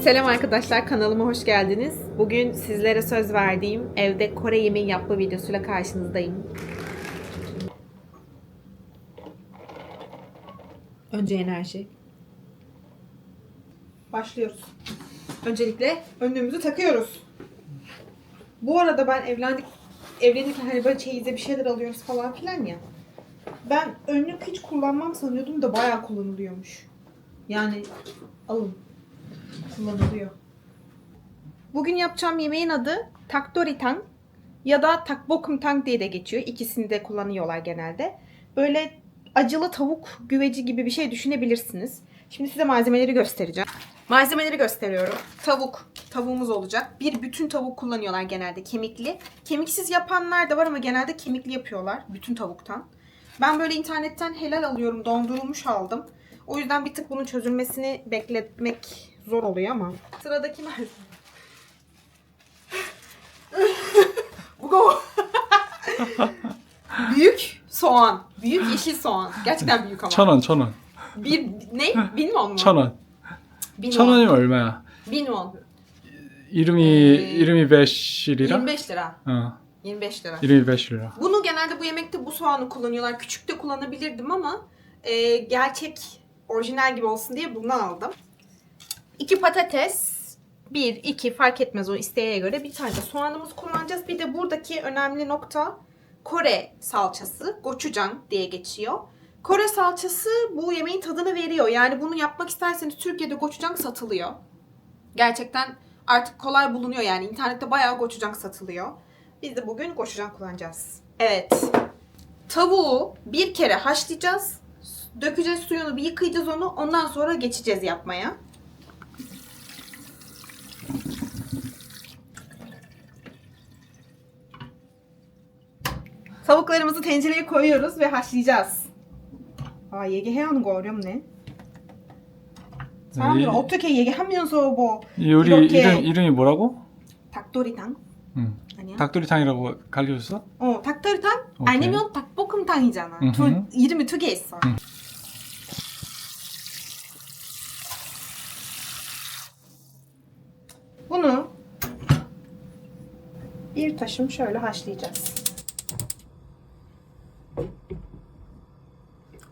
Selam arkadaşlar kanalıma hoş geldiniz. Bugün sizlere söz verdiğim evde Kore yemeği yapma videosuyla karşınızdayım. Önce enerji. Başlıyoruz. Öncelikle önlüğümüzü takıyoruz. Bu arada ben evlendik evlenirken hani böyle çeyize bir şeyler alıyoruz falan filan ya. Ben önlük hiç kullanmam sanıyordum da bayağı kullanılıyormuş. Yani alın kullanılıyor. Bugün yapacağım yemeğin adı takdoritan ya da takbokumtang diye de geçiyor. İkisini de kullanıyorlar genelde. Böyle acılı tavuk güveci gibi bir şey düşünebilirsiniz. Şimdi size malzemeleri göstereceğim. Malzemeleri gösteriyorum. Tavuk. Tavuğumuz olacak. Bir bütün tavuk kullanıyorlar genelde kemikli. Kemiksiz yapanlar da var ama genelde kemikli yapıyorlar. Bütün tavuktan. Ben böyle internetten helal alıyorum. Dondurulmuş aldım. O yüzden bir tık bunun çözülmesini bekletmek zor oluyor ama. Sıradaki malzeme. Bu Büyük soğan. Büyük yeşil soğan. Gerçekten büyük ama. 천 원, 천 원. Bir ne? Bin won mu? 천 원. Bin 천 won. 원이면 얼마야? Bin won. 이름이 음. 이름이 베실이라? 25 lira. 어. 25 lira. 이름이 베실이라. Bunu genelde bu yemekte bu soğanı kullanıyorlar. Küçük de kullanabilirdim ama e, gerçek orijinal gibi olsun diye bunu aldım. İki patates, bir, iki fark etmez o isteğe göre bir tane de soğanımızı kullanacağız. Bir de buradaki önemli nokta Kore salçası, gochujang diye geçiyor. Kore salçası bu yemeğin tadını veriyor. Yani bunu yapmak isterseniz Türkiye'de gochujang satılıyor. Gerçekten artık kolay bulunuyor yani. internette bayağı gochujang satılıyor. Biz de bugün gochujang kullanacağız. Evet. Tavuğu bir kere haşlayacağız. Dökeceğiz suyunu, bir yıkayacağız onu. Ondan sonra geçeceğiz yapmaya. Tavuklarımızı tencereye koyuyoruz ve haşlayacağız. 아, 얘기 해야 하는 거 어렵네. 사람들은 이- 어떻게 얘기하면서 뭐 이 요리 이렇게- 이름 이름이 뭐라고? 닭도리탕? 응. 아니야? 닭도리탕이라고 가르쳐줬어? 어, 닭도리탕? 오케이. 아니면 닭볶음탕이잖아. 음흠. 둘 이름이 두개 있어. 음. Bunu bir taşım şöyle haşlayacağız.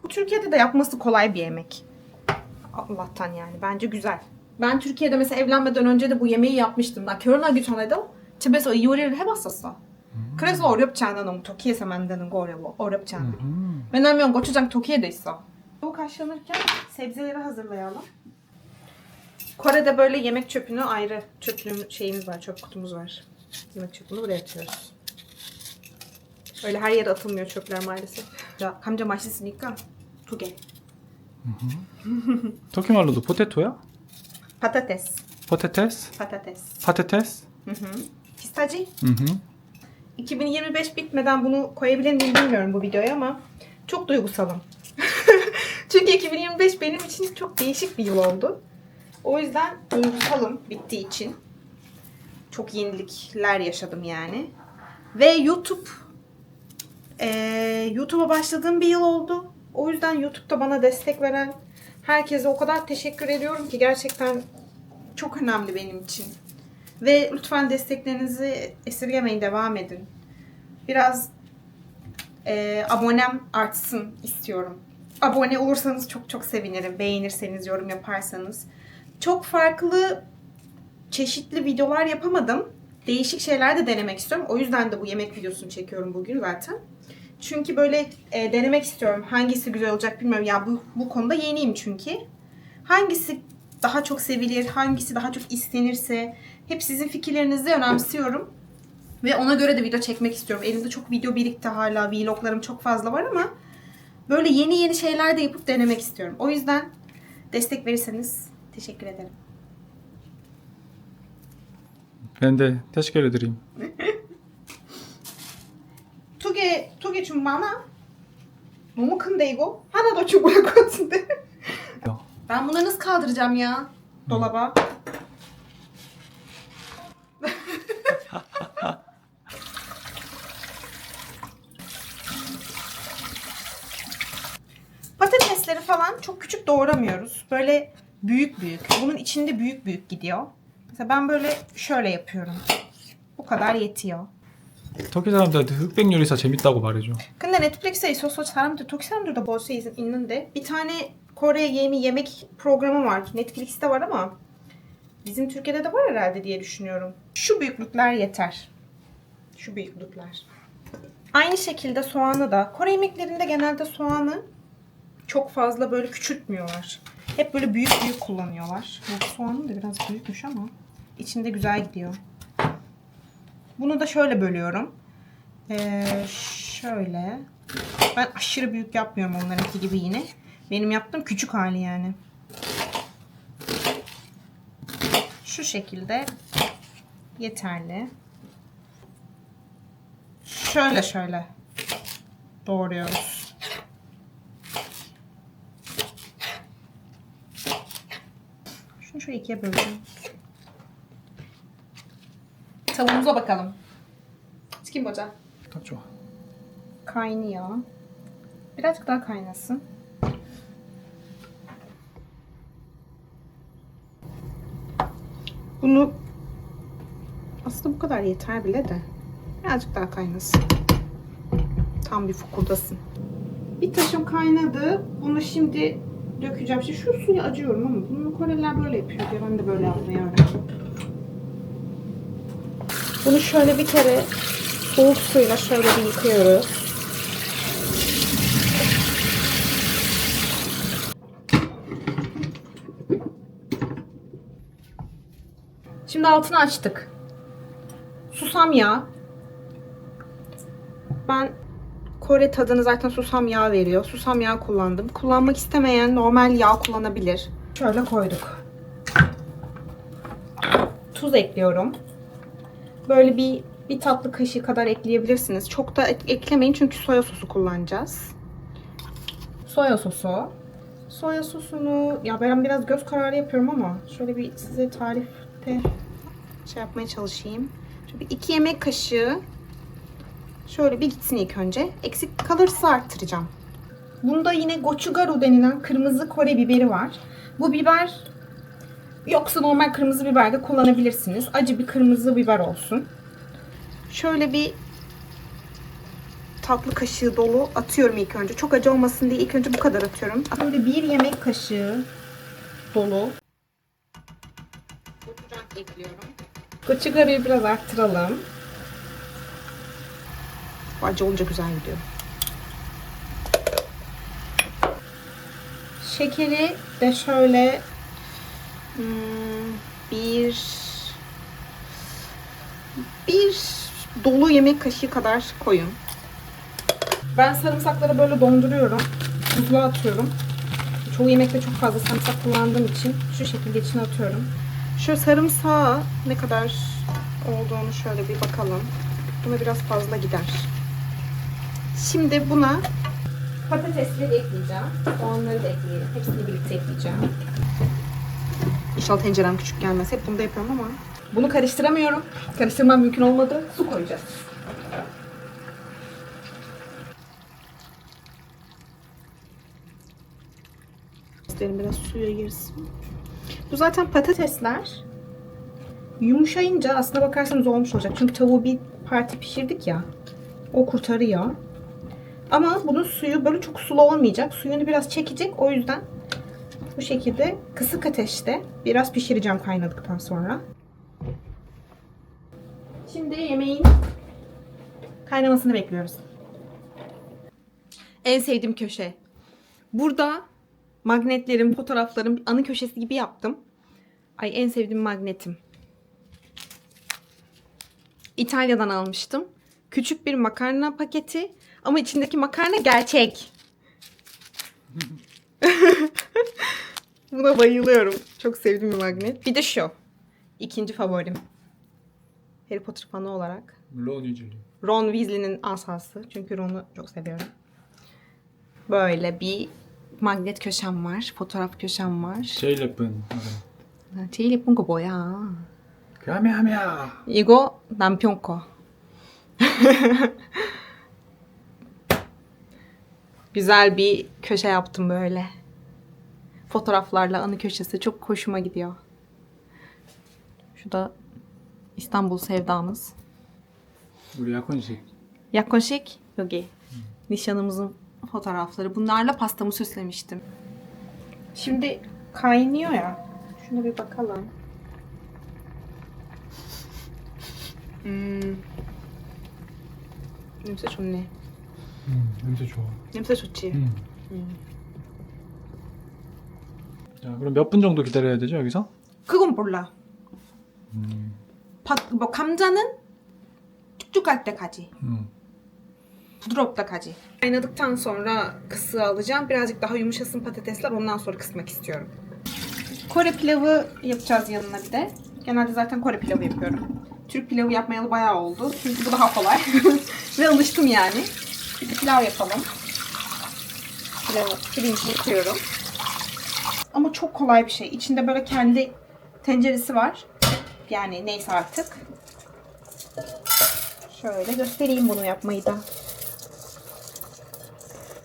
Bu Türkiye'de de yapması kolay bir yemek. Allah'tan yani. Bence güzel. Ben Türkiye'de mesela evlenmeden önce de bu yemeği yapmıştım. 나 결혼하기 전에도 집에서 이 요리를 해봤었어. 그래서 어렵지 않아. 너무 터키에서 만드는 거 어려워. 어렵지 않아. 음. 왜냐면 고추장 Tokyo'da 있어. Tavuk haşlanırken sebzeleri hazırlayalım. Kore'de böyle yemek çöpünü ayrı çöplüğüm şeyimiz var, çöp kutumuz var. Yemek çöpünü buraya atıyoruz. Öyle her yere atılmıyor çöpler maalesef. Ya 감자 맛있으니까 두 개. 터키 말로도 포테토야? Patates. 포테테스? Patates. 파테테스? Hı hı. Pistacı. 음. 2025 bitmeden bunu koyabilir miyim bilmiyorum bu videoya ama çok duygusalım. Çünkü 2025 benim için çok değişik bir yıl oldu. O yüzden duygusalım bittiği için. Çok yenilikler yaşadım yani. Ve YouTube eee, YouTube'a başladığım bir yıl oldu. O yüzden YouTube'da bana destek veren herkese o kadar teşekkür ediyorum ki gerçekten çok önemli benim için. Ve lütfen desteklerinizi esirgemeyin, devam edin. Biraz eee, abonem artsın istiyorum. Abone olursanız çok çok sevinirim. Beğenirseniz, yorum yaparsanız. Çok farklı, çeşitli videolar yapamadım. Değişik şeyler de denemek istiyorum. O yüzden de bu yemek videosunu çekiyorum bugün zaten. Çünkü böyle e, denemek istiyorum. Hangisi güzel olacak bilmiyorum. Ya bu, bu konuda yeniyim çünkü. Hangisi daha çok sevilir, hangisi daha çok istenirse hep sizin fikirlerinizi önemsiyorum. Ve ona göre de video çekmek istiyorum. Elimde çok video birikti hala. Vloglarım çok fazla var ama böyle yeni yeni şeyler de yapıp denemek istiyorum. O yüzden destek verirseniz teşekkür ederim. Ben de teşekkür ederim. 두 개, 두 개 좀 많아? 너무 큰데 이거? 하나 더 주고 할 것 같은데? Yok. Ben bunları nasıl kaldıracağım ya? Dolaba. Patatesleri falan çok küçük doğramıyoruz. Böyle büyük büyük. Bunun içinde büyük büyük gidiyor. Mesela ben böyle şöyle yapıyorum. Bu kadar yetiyor. 터키 사람들한테 흑백 요리사 재밌다고 말해줘. 근데 넷플릭스에 있어서 사람들, Türk 사람들도 볼수 있는데 bir tane Kore yemi yemek programı var. Netflix'te var ama bizim Türkiye'de de var herhalde diye düşünüyorum. Şu büyüklükler yeter. Şu büyüklükler. Aynı şekilde soğanı da Kore yemeklerinde genelde soğanı çok fazla böyle küçültmüyorlar. Hep böyle büyük büyük kullanıyorlar. Bu soğanın da biraz büyükmüş ama içinde güzel gidiyor. Bunu da şöyle bölüyorum. Ee, şöyle. Ben aşırı büyük yapmıyorum onlarınki gibi yine. Benim yaptığım küçük hali yani. Şu şekilde yeterli. Şöyle şöyle doğruyoruz. Şu ikiye böleceğim. Tavuğumuza bakalım. Kim boca? Kaço. Kaynıyor. Birazcık daha kaynasın. Bunu aslında bu kadar yeter bile de birazcık daha kaynasın. Tam bir fokurdasın. Bir taşım kaynadı. Bunu şimdi dökeceğim. Şimdi şu suyu acıyorum ama bunu Koreliler böyle yapıyor diye ben de böyle yapmayı öğrendim. Bunu şöyle bir kere soğuk suyla şöyle bir yıkıyoruz. Şimdi altını açtık. Susam yağı. Ben Kore tadını zaten susam yağı veriyor. Susam yağı kullandım. Kullanmak istemeyen normal yağ kullanabilir. Şöyle koyduk. Tuz ekliyorum. Böyle bir bir tatlı kaşığı kadar ekleyebilirsiniz. Çok da ek- eklemeyin çünkü soya sosu kullanacağız. Soya sosu. Soya sosunu ya ben biraz göz kararı yapıyorum ama şöyle bir size tarifte şey yapmaya çalışayım. Şöyle bir iki yemek kaşığı şöyle bir gitsin ilk önce. Eksik kalırsa arttıracağım. Bunda yine gochugaru denilen kırmızı Kore biberi var. Bu biber yoksa normal kırmızı biber de kullanabilirsiniz. Acı bir kırmızı biber olsun. Şöyle bir tatlı kaşığı dolu atıyorum ilk önce. Çok acı olmasın diye ilk önce bu kadar atıyorum. Böyle bir yemek kaşığı dolu. Gochugaru'yu biraz arttıralım. Acı olunca güzel gidiyor. Şekeri de şöyle hmm, bir bir dolu yemek kaşığı kadar koyun. Ben sarımsakları böyle donduruyorum. Buzluğa atıyorum. Çoğu yemekte çok fazla sarımsak kullandığım için şu şekilde içine atıyorum. Şu sarımsağı ne kadar olduğunu şöyle bir bakalım. Buna biraz fazla gider. Şimdi buna patatesleri ekleyeceğim. Soğanları da ekleyelim. Hepsini birlikte ekleyeceğim. İnşallah tencerem küçük gelmez. Hep bunu da yapıyorum ama. Bunu karıştıramıyorum. Karıştırmam mümkün olmadı. Su koyacağız. Patateslerim biraz suya girsin. Bu zaten patatesler yumuşayınca aslına bakarsanız olmuş olacak. Çünkü tavuğu bir parti pişirdik ya. O kurtarıyor. Ama bunun suyu böyle çok sulu olmayacak. Suyunu biraz çekecek. O yüzden bu şekilde kısık ateşte biraz pişireceğim kaynadıktan sonra. Şimdi yemeğin kaynamasını bekliyoruz. En sevdiğim köşe. Burada magnetlerim, fotoğraflarım anı köşesi gibi yaptım. Ay en sevdiğim magnetim. İtalya'dan almıştım. Küçük bir makarna paketi ama içindeki makarna gerçek. Buna bayılıyorum. Çok sevdiğim bir magnet. Bir de şu. İkinci favorim. Harry Potter fanı olarak. 런이지. Ron Weasley'nin asası. Çünkü Ron'u çok seviyorum. Böyle bir magnet köşem var. Fotoğraf köşem var. 제일 예쁜. 아, 제일 예쁜 거 뭐야? 까미하미야. 이거 남편 거. Güzel bir köşe yaptım böyle. fotoğraflarla anı köşesi çok hoşuma gidiyor. Şu da İstanbul sevdamız. 우리 약혼식 Yaklaşık yogi. Nişanımızın fotoğrafları. Bunlarla pastamı süslemiştim. Şimdi kaynıyor ya. Şuna bir bakalım. Hmm. 냄새 좋네. 음, 냄새 좋아 냄새 좋지? 음. 음. 자 그럼 몇 분 정도 기다려야 되죠 여기서? 그건 몰라. 음, 밥, 뭐 감자는 축축할 때까지. 음. Buduropta kaci. Kaynadıktan sonra kısığı alacağım. Birazcık daha yumuşasın patatesler. Ondan sonra kısmak istiyorum. Kore pilavı yapacağız yanına bir de. Genelde zaten Kore pilavı yapıyorum. Türk pilavı yapmayalı bayağı oldu. Çünkü bu daha kolay. Ve alıştım yani. Bir pilav yapalım. Pilavı, pirinci yıkıyorum. Ama çok kolay bir şey. İçinde böyle kendi tenceresi var. Yani neyse artık. Şöyle göstereyim bunu yapmayı da.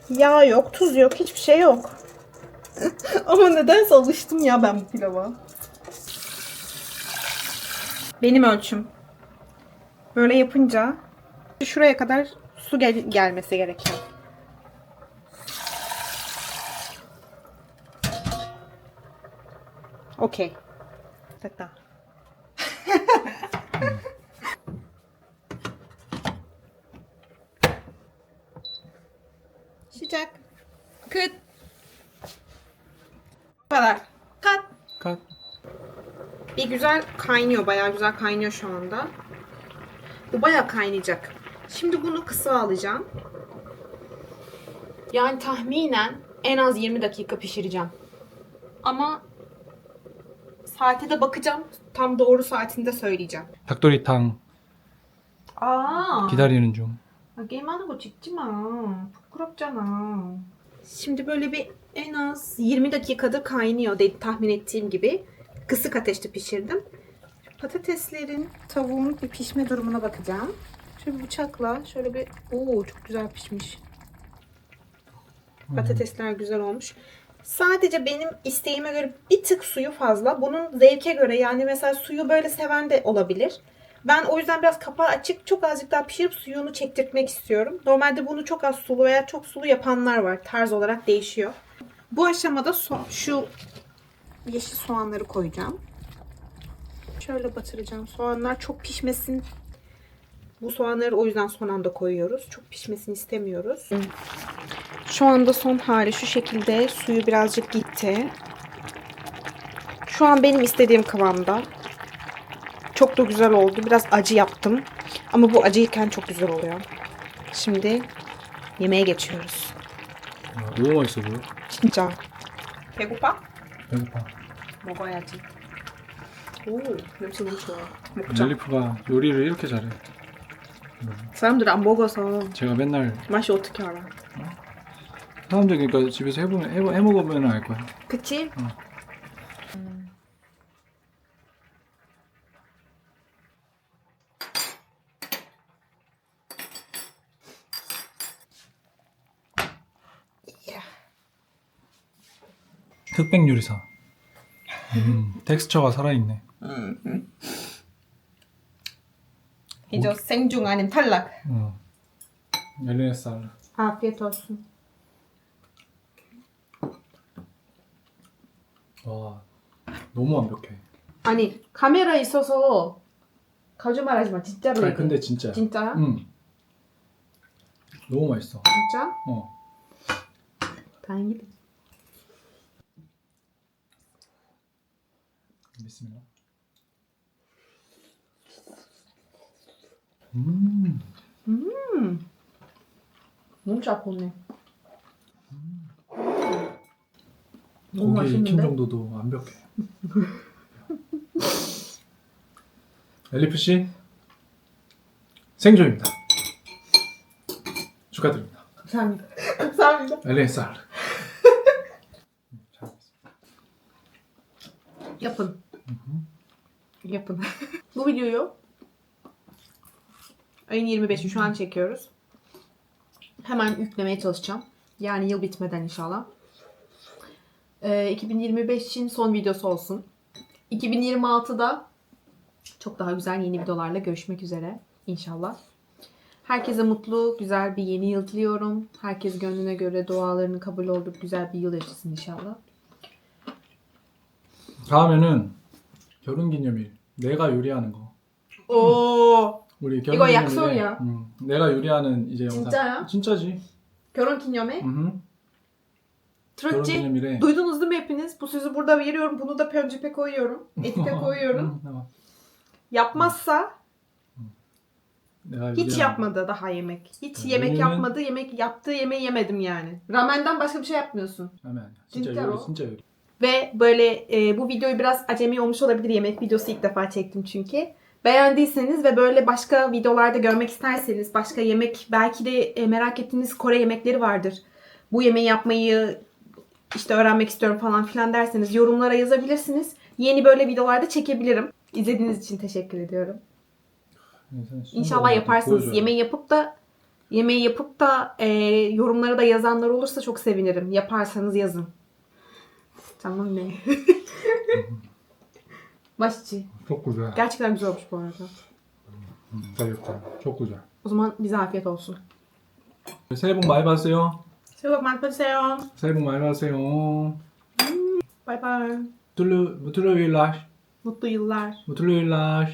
Yağ yok, tuz yok, hiçbir şey yok. Ama nedense alıştım ya ben bu pilava. Benim ölçüm. Böyle yapınca şuraya kadar su gel- gelmesi gerekiyor. Okey. Hatta. Sıcak. Kıt. Bu kadar. Kat. 컷 Bir güzel kaynıyor. Bayağı güzel kaynıyor şu anda. Bu bayağı kaynayacak. Şimdi bunu kısa alacağım. Yani tahminen en az 20 dakika pişireceğim. Ama saate de bakacağım. Tam doğru saatinde söyleyeceğim. 닭도리탕 Aa. 기다리는 중 아, 게임하는 거 찍지 마. 부끄럽잖아. Şimdi böyle bir en az 20 dakikadır kaynıyor dedi tahmin ettiğim gibi. Kısık ateşte pişirdim. Patateslerin, tavuğun bir pişme durumuna bakacağım. Şöyle bıçakla şöyle bir... Oo çok güzel pişmiş. Patatesler güzel olmuş. Sadece benim isteğime göre bir tık suyu fazla. Bunun zevke göre yani mesela suyu böyle seven de olabilir. Ben o yüzden biraz kapağı açık çok azıcık daha pişirip suyunu çektirtmek istiyorum. Normalde bunu çok az sulu veya çok sulu yapanlar var. Tarz olarak değişiyor. Bu aşamada so- şu yeşil soğanları koyacağım. Şöyle batıracağım. Soğanlar çok pişmesin. Bu soğanları o yüzden son anda koyuyoruz. Çok pişmesini istemiyoruz. Şu anda son hali şu şekilde. Suyu birazcık gitti. Şu an benim istediğim kıvamda. Çok da güzel oldu. Biraz acı yaptım. Ama bu acıyken çok güzel oluyor. Şimdi yemeğe geçiyoruz. 아, 너무 맛있어 보여 진짜. 배고파? 배고파 먹어야지. 오, 냄새 너무 좋아. 먹자. 젤리프가 요리를 이렇게 잘해 사람들이 안 먹어서 제가 맨날 맛이 어떻게 알아? 사람들 그러니까 집에서 해보면 해, 해먹으면 알 거야 그치? 어. 음. 이야. 흑백 요리사 음, 텍스처가 살아있네 이제 생중 아닌 탈락. 어. 엘레네 쌀 Afiyet olsun. 와 너무 완벽해 아니 카메라 있어서 거짓말 하지 마 진짜로 아니 얘기해. 근데 진짜 진짜야? 응 너무 맛있어 진짜? 어 다행이다 믿습니다 음. 음. 너무 잘 너무 고기 익힌 맛있는데? 정도도 완벽해. 엘리프 씨 생존입니다. 축하드립니다. 감사합니다. 감사합니다. Yapın. Yapın. Bu videoyu ayın 25'i şu an çekiyoruz. Hemen yüklemeye çalışacağım. Yani yıl bitmeden inşallah. Ee, 2025 için son videosu olsun. 2026'da çok daha güzel yeni videolarla görüşmek üzere inşallah. Herkese mutlu, güzel bir yeni yıl diliyorum. Herkes gönlüne göre dualarının kabul olup güzel bir yıl yaşasın inşallah. 다음에는 결혼 기념일 내가 요리하는 거. Oo, 우리 이거 결혼 약속이야. 응, 내가 요리하는 이제 영상. 진짜야? 진짜지. 결혼 기념회. 응. 결혼 Trötçi. 기념일에. Duydunuz değil mi hepiniz? Bu sözü burada veriyorum. Bunu da pöncüpe koyuyorum. Etike koyuyorum. 응, 나와. Yapmazsa 내가 hiç 요리하는 yapmadı daha yemek. Hiç 응, yemek 요리는- yapmadı. Yemek yaptığı yemeği yemedim yani. Ramenden başka bir şey yapmıyorsun. 거 하면 아니야. 진짜 진짜로? 요리 진짜 요리. Ve böyle e, bu videoyu biraz acemi olmuş olabilir. Yemek videosu ilk defa çektim çünkü. Beğendiyseniz ve böyle başka videolarda görmek isterseniz, başka yemek belki de e, merak ettiğiniz Kore yemekleri vardır. Bu yemeği yapmayı işte öğrenmek istiyorum falan filan derseniz yorumlara yazabilirsiniz. Yeni böyle videolarda çekebilirim. İzlediğiniz için teşekkür ediyorum. İnşallah yaparsınız. Yemeği yapıp da yemeği yapıp da e, yorumlara da yazanlar olursa çok sevinirim. Yaparsanız yazın. Tamam ne? Başçı. çok güzel. Gerçekten güzel olmuş bu arada. 맛있다. çok güzel. O zaman bize afiyet olsun. 새해 복 많이 받으세요. Çok 많으세요. 새해 복 많이 받으세요. Bay bay. 툴루, 툴루일라, Mutlu yıllar. 툴루일라.